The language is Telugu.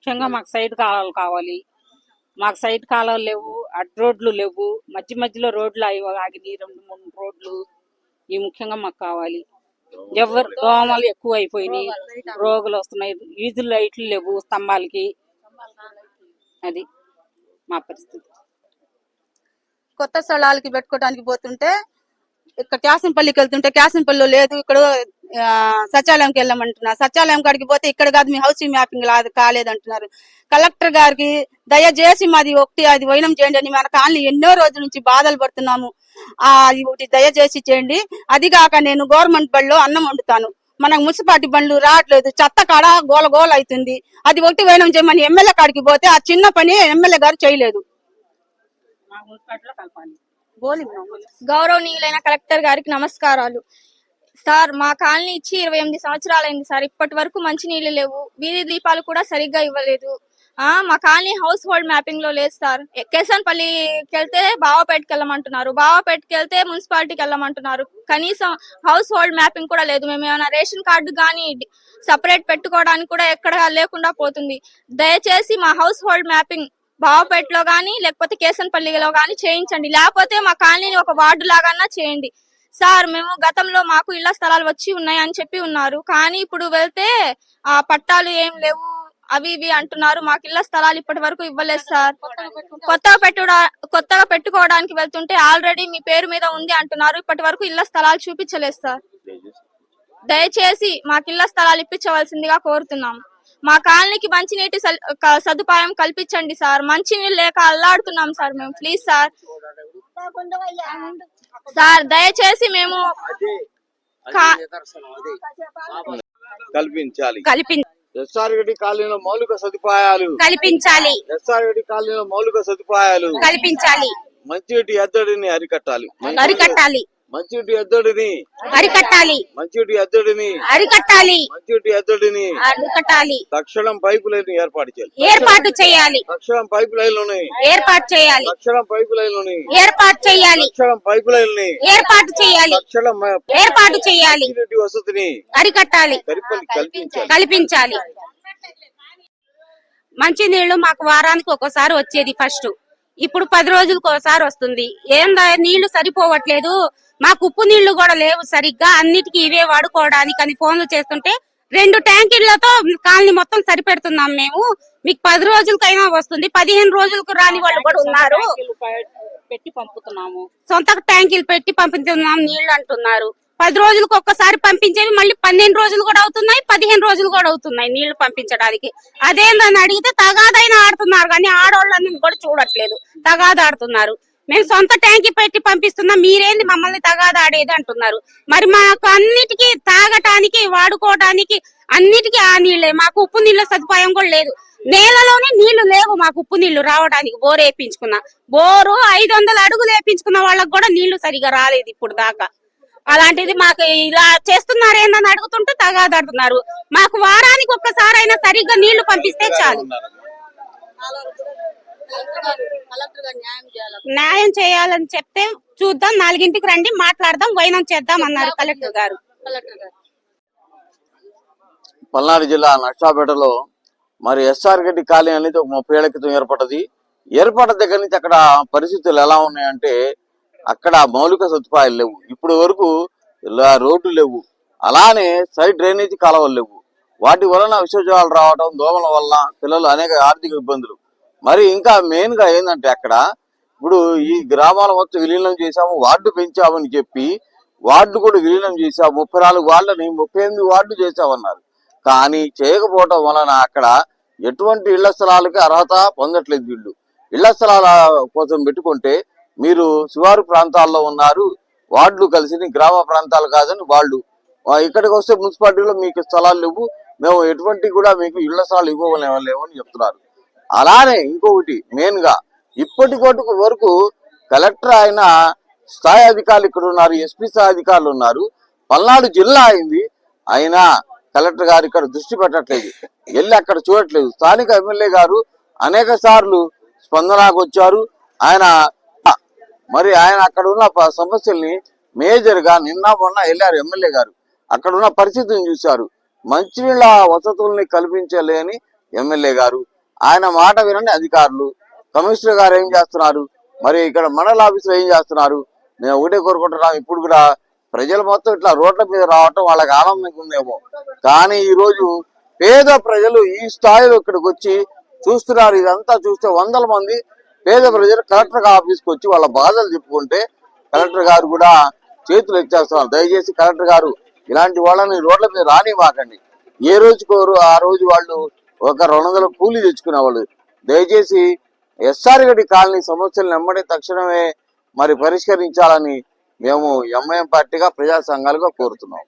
ముఖ్యంగా మాకు సైడ్ కాలాలు కావాలి. మాకు సైడ్ కాలాలు లేవు అడ్డు రోడ్లు లేవు. మధ్య మధ్యలో రోడ్లు అవి ఆగినాయి రెండు మూడు రోడ్లు ఇవి ముఖ్యంగా మాకు కావాలి. ఎవరు దోమలు ఎక్కువ అయిపోయినాయి రోగులు వస్తున్నాయి వీధుల లైట్లు లేవు స్తంభాలకి. అది మా పరిస్థితి. కొత్త స్థలాలకి పెట్టుకోవడానికి పోతుంటే ఇక్కడ క్యాసంపల్లికి వెళ్తుంటే క్యాసంపల్లిలో లేదు ఇక్కడ సచివాలయంకి వెళ్ళమంటున్నారు. సచివాలయం కాడికి పోతే ఇక్కడ కాదు మీ హౌసింగ్ మ్యాపింగ్ కాలేదంటున్నారు. కలెక్టర్ గారికి దయచేసి మాది ఒకటి అది వైనం చేయండి అని మన కాలనీ ఎన్నో రోజుల నుంచి బాధలు పడుతున్నాము. ఆ అది ఒకటి దయచేసి చేయండి. అది కాక నేను గవర్నమెంట్ బడిలో అన్నం వండుతాను. మనకు మున్సిపాలిటీ బండ్లు రావట్లేదు. చెత్త కాడ గోల గోల అవుతుంది. అది ఒకటి వైనం చేయమని ఎమ్మెల్యే కాడికి పోతే ఆ చిన్న పని ఎమ్మెల్యే గారు చేయలేదు. గౌరవనీయులైన కలెక్టర్ గారికి నమస్కారాలు. సార్ మా కాలనీ ఇచ్చి ఇరవై ఎనిమిది సంవత్సరాలైంది సార్. ఇప్పటి వరకు మంచినీళ్ళు లేవు. వీధి దీపాలు కూడా సరిగ్గా ఇవ్వలేదు. ఆ మా కాలనీ హౌస్ హోల్డ్ మ్యాపింగ్లో లేదు సార్. కేసన్పల్లికి వెళ్తే బావపేటకి వెళ్ళమంటున్నారు. బావపేటకి వెళ్తే మున్సిపాలిటీకి వెళ్ళమంటున్నారు. కనీసం హౌస్ హోల్డ్ మ్యాపింగ్ కూడా లేదు. మేము ఏమైనా రేషన్ కార్డు కానీ సపరేట్ పెట్టుకోవడానికి కూడా ఎక్కడ లేకుండా పోతుంది. దయచేసి మా హౌస్ హోల్డ్ మ్యాపింగ్ బావపేటలో కానీ లేకపోతే కేసన్పల్లిలో కానీ చేయించండి. లేకపోతే మా కాలనీని ఒక వార్డు లాగా చేయండి. సార్ మేము గతంలో మాకు ఇళ్ళ స్థలాలు వచ్చి ఉన్నాయి అని చెప్పి ఉన్నారు. కానీ ఇప్పుడు వెళ్తే ఆ పట్టాలు ఏం లేవు. అవి ఇవి అంటున్నారు. మాకు ఇళ్ళ స్థలాలు ఇప్పటి వరకు ఇవ్వలేదు సార్. కొత్తగా పెట్టుడా కొత్తగా పెట్టుకోవడానికి వెళ్తుంటే ఆల్రెడీ మీ పేరు మీద ఉంది అంటున్నారు. ఇప్పటి వరకు ఇళ్ళ స్థలాలు చూపించలేదు సార్. దయచేసి మాకు ఇళ్ళ స్థలాలు ఇప్పించవలసిందిగా కోరుతున్నాం. మా కాలనీకి మంచినీటి సల్- సదుపాయం కల్పించండి సార్. మంచినీళ్ళు లేక అల్లాడుతున్నాం సార్ మేము. Please sir. సార్ దయచేసి మేము కల్పించాలి. కల్పి ఎస్ఆర్ రెడ్డి కాలనీలో మౌలిక సదుపాయాలు. కల్పించాలి. కాలనీలో మౌలిక సదుపాయాలు. కల్పించాలి. మంచిటి ఎద్దడిని అరికట్టాలి. అరికట్టాలి. మంచిటి ఎద్దడిని అరికట్టాలి. మంచిటి ఎద్దడిని అరికట్టాలి. మంచిటి ఎద్దడిని అరికట్టాలి. తక్షణం పైపు లైన్ ఏర్పాటు చేయాలి. ఏర్పాటు చేయాలి. తక్షణం పైపు లైన్లని. ఏర్పాటు చేయాలి. తక్షణం పైపు లైన్లని. ఏర్పాటు చేయాలి. తక్షణం పైపు లైన్ని ఏర్పాటు చేయాలి. తక్షణం ఏర్పాటు చేయాలి. వసతిని అరికట్టాలి. కల్పి- కల్పించాలి. కల్పించాలి. మంచినీళ్ళు మాకు వారానికి ఒకసారి వచ్చేది ఫస్ట్ ఇప్పుడు పది రోజులకు ఒకసారి వస్తుంది. ఏందా నీళ్ళు సరిపోవట్లేదు. మాకు ఉప్పు నీళ్ళు కూడా లేవు సరిగ్గా. అన్నిటికీ ఇవే వాడుకోవడానికి అని ఫోన్లు చేస్తుంటే రెండు ట్యాంకీలతో కాలనీ మొత్తం సరిపెడుతున్నాం మేము. మీకు పది రోజులకైనా వస్తుంది. పదిహేను రోజులకు రాని వాళ్ళు కూడా ఉన్నారు. పెట్టి పంపుతున్నాము. సొంత ట్యాంకీలు పెట్టి పంపిస్తున్నాం నీళ్ళు అంటున్నారు. పది రోజులకు ఒక్కసారి పంపించేవి మళ్ళీ పన్నెండు రోజులు కూడా అవుతున్నాయి పదిహేను రోజులు కూడా అవుతున్నాయి నీళ్ళు పంపించడానికి. అదేందని అడిగితే తగాదైన ఆడుతున్నారు కానీ ఆడవాళ్ళని కూడా చూడట్లేదు. తగాద ఆడుతున్నారు మేము సొంత ట్యాంకి పెట్టి పంపిస్తున్నాం మీరేంది మమ్మల్ని తగాదాడేది అంటున్నారు. మరి మాకు అన్నిటికీ తాగటానికి వాడుకోవటానికి అన్నిటికీ ఆ నీళ్ళే. మాకు ఉప్పు నీళ్ళ సదుపాయం కూడా లేదు. నేలలోనే నీళ్ళు లేవు మాకు ఉప్పు నీళ్ళు రావడానికి. బోర్ వేపించుకున్నా. బోరు ఐదు వందల అడుగులు వేపించుకున్న వాళ్ళకి కూడా నీళ్ళు సరిగా రాలేదు ఇప్పుడు దాకా. అలాంటిది మాకు ఇలా చేస్తున్నారేందని అడుగుతుంటే తగాదాడుతున్నారు మాకు వారానికి ఒక్కసారి అయినా సరిగ్గా నీళ్ళు పంపిస్తే చాలు. న్యాయం చేయాలని చెప్తే చూద్దాం నాలుగింటికి రండి మాట్లాడదాం వైనం చేద్దాం అన్నారు కలెక్టర్ గారు. పల్నాడు జిల్లా నక్షాపేటలో మరి ఎస్ఆర్ రెడ్డి కాలనీ అనేది ఒక ముప్పై ఏళ్ళ క్రితం ఏర్పడ్డది. ఏర్పడ్డ దగ్గర నుంచి అక్కడ పరిస్థితులు ఎలా ఉన్నాయంటే అక్కడ మౌలిక సదుపాయాలు లేవు. ఇప్పటి వరకు ఇలా రోడ్లు లేవు. అలానే సైడ్ డ్రైనేజీ కాలువలు లేవు. వాటి వలన విషజ్వాలు రావడం దోమల వలన పిల్లలు అనేక ఆర్థిక ఇబ్బందులు. మరి ఇంకా మెయిన్గా ఏంటంటే అక్కడ ఇప్పుడు ఈ గ్రామాల మొత్తం విలీనం చేశాము వార్డు పెంచామని చెప్పి వార్డు కూడా విలీనం చేశాము. ముప్పై నాలుగు వార్డులని ముప్పై ఎనిమిది వార్డు చేశామన్నారు. కానీ చేయకపోవటం వలన అక్కడ ఎటువంటి ఇళ్ళ స్థలాలకి అర్హత పొందట్లేదు వీళ్ళు. ఇళ్ళ స్థలాల కోసం పెట్టుకుంటే మీరు శివారు ప్రాంతాల్లో ఉన్నారు వార్డులు కలిసి గ్రామ ప్రాంతాలు కాదని వాళ్ళు. ఇక్కడికి వస్తే మున్సిపాలిటీలో మీకు స్థలాలు లేవు మేము ఎటువంటి కూడా మీకు ఇళ్ళ స్థలాలు ఇవ్వలేము అని చెప్తున్నారు. అలానే ఇంకొకటి మెయిన్గా ఇప్పటి కొట్టుకు వరకు కలెక్టర్ ఆయన స్థాయి అధికారులు ఇక్కడ ఉన్నారు ఎస్పీ స్థాయి అధికారులు ఉన్నారు. పల్నాడు జిల్లా అయింది అయినా కలెక్టర్ గారు ఇక్కడ దృష్టి పెట్టట్లేదు. వెళ్ళి అక్కడ చూడట్లేదు. స్థానిక ఎమ్మెల్యే గారు అనేక సార్లు స్పందనకు వచ్చారు. ఆయన మరి ఆయన అక్కడ ఉన్న సమస్యల్ని మేజర్గా నిన్న మొన్న వెళ్ళారు ఎమ్మెల్యే గారు. అక్కడ ఉన్న పరిస్థితిని చూశారు. మంచినీళ్ళ వసతుల్ని కల్పించలేని ఎమ్మెల్యే గారు. ఆయన మాట వినని అధికారులు. కమిషనర్ గారు ఏం చేస్తున్నారు? మరి ఇక్కడ మండల ఆఫీసులో ఏం చేస్తున్నారు? నేను ఒకటే కోరుకుంటున్నాం ఇప్పుడు కూడా ప్రజలు మొత్తం ఇట్లా రోడ్ల మీద రావటం వాళ్ళకి ఆనందంగా ఉందేమో. కానీ ఈ రోజు పేద ప్రజలు ఈ స్థాయిలో ఇక్కడికి వచ్చి చూస్తున్నారు. ఇదంతా చూస్తే వందల మంది పేద ప్రజలు కలెక్టర్ ఆఫీస్కి వచ్చి వాళ్ళ బాధలు చెప్పుకుంటే కలెక్టర్ గారు కూడా చేతులు ఎత్తేస్తున్నారు. దయచేసి కలెక్టర్ గారు ఇలాంటి వాళ్ళని రోడ్ల మీద రానివ్వకండి. ఏ రోజుకోరు ఆ రోజు వాళ్ళు ఒక రెండు వందల కూలీ తెచ్చుకునే వాళ్ళు దయచేసి ఎస్ఆర్ గడి కాలనీ సమస్యలను వెంబడి తక్షణమే మరి పరిష్కరించాలని మేము ఎంఐఎం పార్టీగా ప్రజా సంఘాలుగా కోరుతున్నాం.